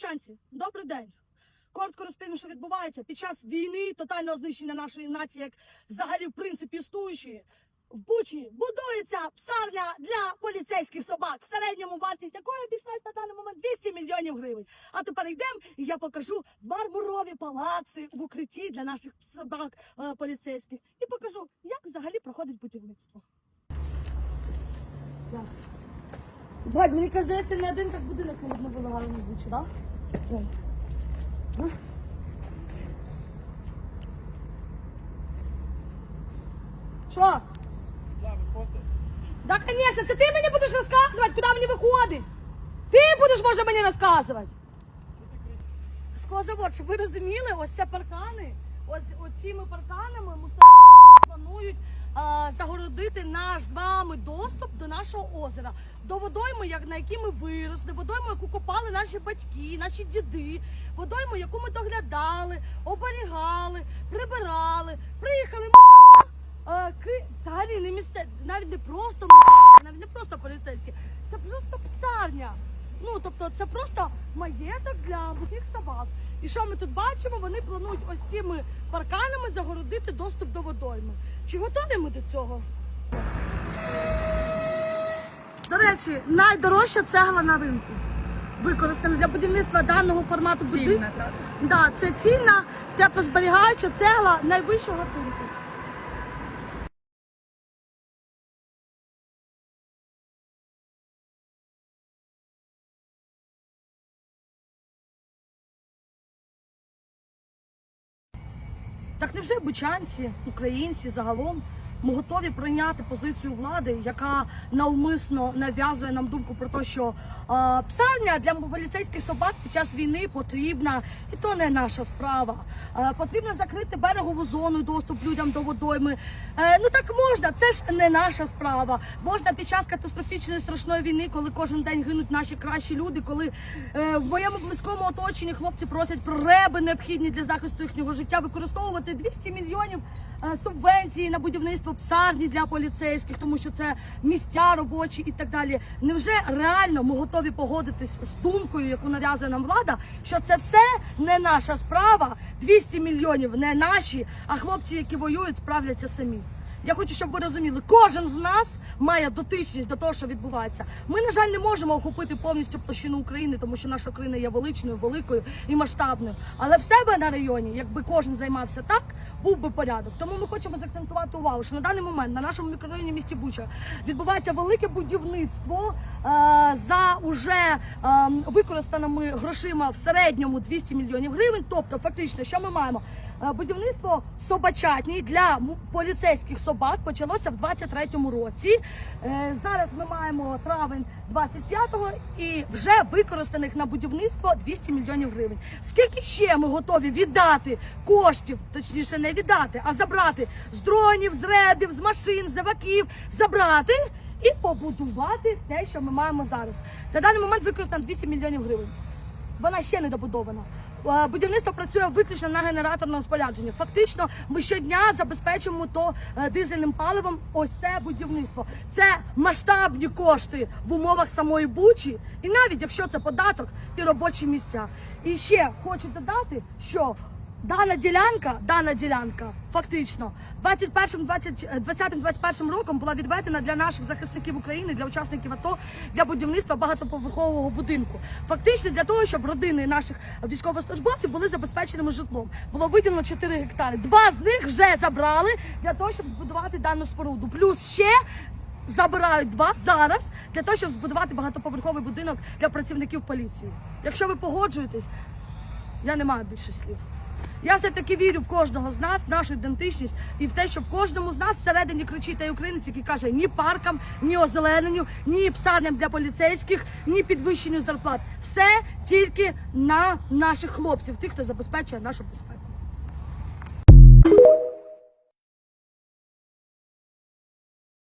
Бучанці, добрий день. Коротко розповім, що відбувається під час війни, тотального знищення нашої нації, як взагалі в принципі існуючої. В Бучі будується псарня для поліцейських собак, в середньому вартість якої обійшлась на даний момент 200 мільйонів гривень. А тепер йдемо і я покажу мармурові палаци в укритті для наших собак е, поліцейських. І покажу, як взагалі проходить будівництво. Так. Бать, мені здається, не один так будинок не вилагали на Бучі, так? Да? Що? Да, конечно, це ти мені будеш розказувати, куди мені виходить. Ти будеш, може, мені розказувати. Склозавод, щоб ви розуміли, ось це паркани, ось оціми парканами мусора планують загородити наш з вами доступ до нашого озера, до водойми, на якій ми виросли, водойму, яку копали наші батьки, наші діди, водойму, яку ми доглядали, оберігали, прибирали, приїхали. Е, ки... Взагалі не місце, навіть не просто навіть не просто поліцейські, це просто псарня. Ну тобто це просто маєток для бухих собак. І що ми тут бачимо? Вони планують ось цими парканами загородити доступ до водойми. Чи готові ми до цього? До речі, найдорожча цегла на ринку. Використана для будівництва даного формату будинку. Да, це цільна теплозберігаюча цегла найвищого гатунку. Так невже бучанці, українці загалом ми готові прийняти позицію влади, яка навмисно нав'язує нам думку про те, що е, псарня для поліцейських собак під час війни потрібна, і то не наша справа. Е, потрібно закрити берегову зону, і доступ людям до водойми. Е, ну так можна, це ж не наша справа. Можна під час катастрофічної страшної війни, коли кожен день гинуть наші кращі люди, коли е, в моєму близькому оточенні хлопці просять про реби необхідні для захисту їхнього життя, використовувати 200 мільйонів е, субвенції на будівництво псарні для поліцейських, тому що це місця робочі і так далі. Невже реально ми готові погодитись з думкою, яку нав'язує нам влада, що це все не наша справа, 200 мільйонів не наші, а хлопці, які воюють, справляться самі. Я хочу, щоб ви розуміли, кожен з нас має дотичність до того, що відбувається. Ми, на жаль, не можемо охопити повністю площину України, тому що наша країна є величною, великою і масштабною. Але в себе на районі, якби кожен займався так, був би порядок. Тому ми хочемо заакцентувати увагу, що на даний момент на нашому мікрорайоні місті Буча відбувається велике будівництво е, за уже е, використаними грошима в середньому 200 мільйонів гривень. Тобто, фактично, що ми маємо? Е, Будівництво собачатній для поліцейських собак почалося в 23-му році. Е, Зараз ми маємо травень 25-го і вже використаних на будівництво 200 мільйонів гривень. Скільки ще ми готові віддати коштів, точніше не віддати, а забрати з дронів, з ребів, з машин, з заваків, забрати і побудувати те, що ми маємо зараз. На даний момент використано 200 мільйонів гривень. Вона ще не добудована. Е, Будівництво працює виключно на генераторному спорядженні. Фактично, ми щодня забезпечуємо то е, дизельним паливом. Ось це будівництво. Це масштабні кошти в умовах самої бучі, і навіть якщо це податок і робочі місця. І ще хочу додати, що Дана ділянка, дана ділянка, фактично, 21 20-21 роком була відведена для наших захисників України, для учасників АТО, для будівництва багатоповерхового будинку. Фактично для того, щоб родини наших військовослужбовців були забезпеченими житлом. Було виділено 4 гектари. Два з них вже забрали для того, щоб збудувати дану споруду. Плюс ще забирають два зараз для того, щоб збудувати багатоповерховий будинок для працівників поліції. Якщо ви погоджуєтесь, я не маю більше слів. Я все-таки вірю в кожного з нас, в нашу ідентичність і в те, що в кожному з нас всередині кричить той українець, який каже ні паркам, ні озелененню, ні псарням для поліцейських, ні підвищенню зарплат. Все тільки на наших хлопців, тих, хто забезпечує нашу безпеку.